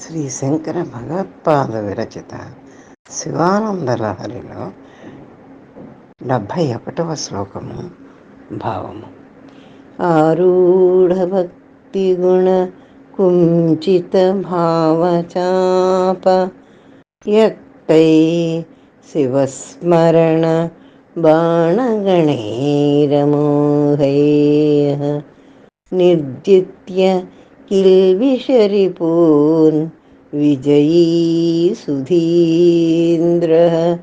శ్రీ శంకర భగవత్పాద విరచిత శివానందలహరిలో డెబ్భై ఒకటవ శ్లోకము భావము. ఆరూఢ భక్తి గుణ కుంచిత భావచాప యక్తై శివస్మరణ బాణగణైరమోహై. నిర్జిత్య కిల్విషరి పూన్ విజయీ సుధీంద్ర.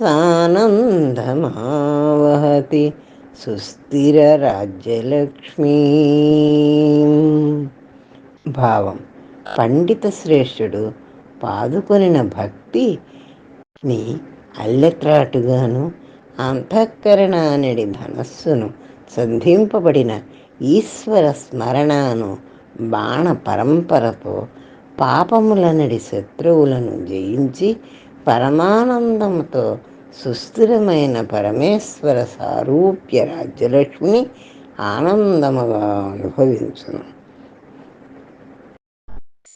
సానందమావహతి సుస్థిర రాజ్యలక్ష్మీ. భావం. పండిత శ్రేష్ఠుడు పాదుకొనిన భక్తిని అల్లెత్రాటుగాను అంతఃకరణానడి ధనస్సును సంధింపబడిన ఈశ్వర స్మరణను బాణ పరంపరతో పాపములనడి శత్రువులను జయించి పరమానందంతో సుస్థిరమైన పరమేశ్వర సారూప్య రాజ్యలక్ష్మిని ఆనందముగా అనుభవించును.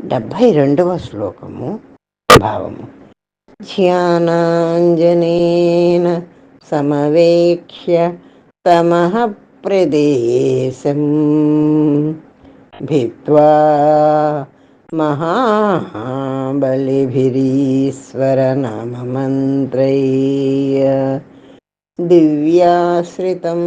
డెబ్భై రెండవ శ్లోకము భావము. ధ్యానాంజనేన సమవేక్ష్య తమ ప్రదేశం. भित्वा महाबलिभिरीश्वरनाममन्त्रैय दिव्याश्रितं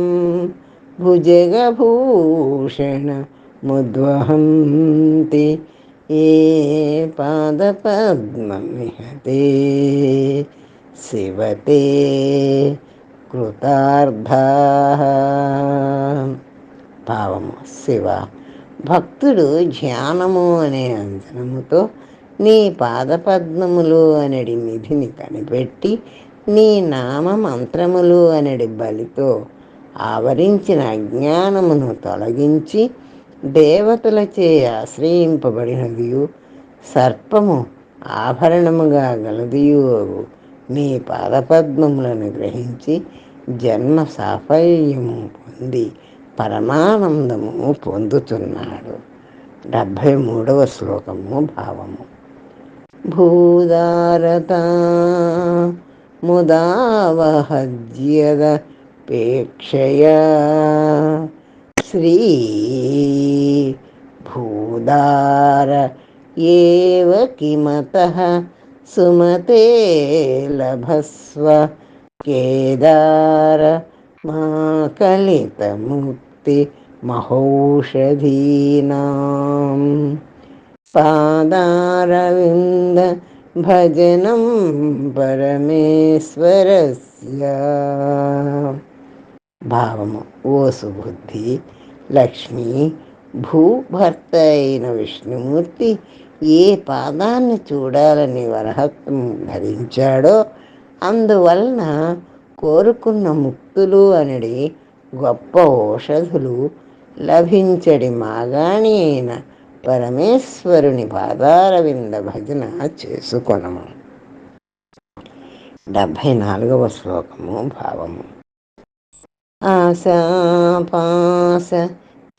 भुजगभूषण मुद्वहन्ति ये पादपद्ममिहते। शिवते कृतार्धाः। पावमो शिवा। భక్తుడు ధ్యానము అనే అంచనముతో నీ పాదపద్మములు అనడి నిధిని కనిపెట్టి నీ నామ మంత్రములు అనడి బలితో ఆవరించిన అజ్ఞానమును తొలగించి దేవతలచే ఆశ్రయింపబడినదియు. సర్పము ఆభరణముగా గలదియు నీ పాదపద్మములను గ్రహించి జన్మ సాఫల్యము పొంది పరమానందము పొందుతున్నాడు. డెబ్భై మూడవ శ్లోకము భావము. భూదారత ముదావహజ్యద పేక్షయ శ్రీ భూదార ఏవ కిమత సుమతే లభస్వ కేదార మా కలితముక్తి మహౌషధీనాం పాదారవింద భజనం పరమేశ్వరస్య భావము ఓ సుబుద్ధి లక్ష్మి భూభర్త అయిన విష్ణుమూర్తి ఏ పాదాన్ని చూడాలని వరహత్వం ధరించాడో అందువలన కోరుకున్న ముక్తులు అనడి గొప్ప ఔషధులు లభించడి మాగాణి అయిన పరమేశ్వరుని పాదారవింద భజన చేసుకొనము. డెబ్భై నాలుగవ శ్లోకము భావము. ఆశాపాస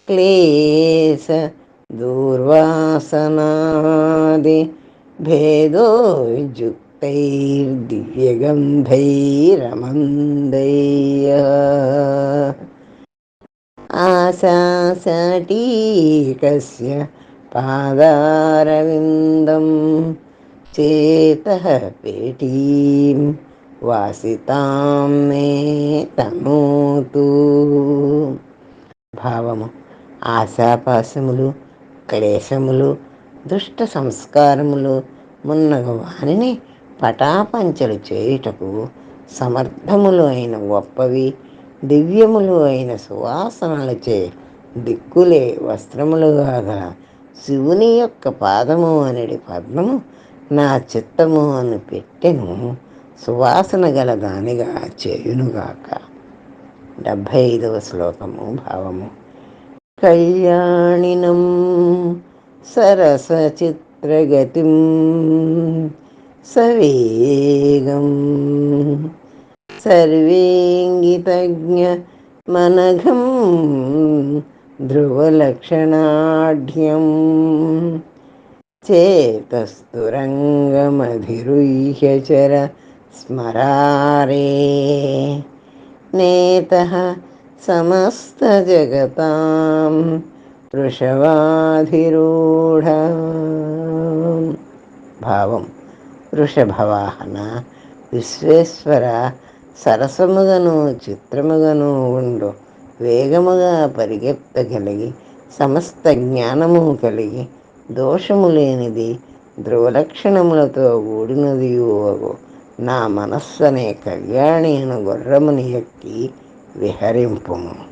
క్లేశ దూర్వాసనాది భేదో युक्तैर्दिव्यगन्धैरमन्दैय आशासटीकस्य पादारविन्दं चेतः पेटीं వాసితాం మే తనోతు భావము ఆశాపాసములు క్లేశములు దుష్ట సంస్కారములు మున్నగ వానిని పటాపంచలు చేయుటకు సమర్థములు అయిన గొప్పవి దివ్యములు అయిన సువాసనలచే దిక్కులే వస్త్రములుగా గల శివుని యొక్క పాదము అనడి పద్మము నా చిత్తము అని పెట్టెను సువాసన గల దానిగా చేయునుగాక. డెబ్భై ఐదవ శ్లోకము భావము. కళ్యాణినం సరసచిత్రగతిం सवेगम् सर्वेङ्गितज्ञमनघं ध्रुवलक्षणाढ्यं। चेतस्तुरङ्गमधिरुह्यचर स्मरारे। नेतः समस्तजगतां वृषवाधिरूढ भावम्। వృషభవాహన విశ్వేశ్వర సరసముగను చిత్రముగను ఉండు. వేగముగా పరిగెత్తగలిగి సమస్త జ్ఞానము కలిగి దోషము లేనిది ధ్రువలక్షణములతో కూడినది నా మనస్సనే కళ్యాణి గుర్రముని ఎక్కి విహరింపుము.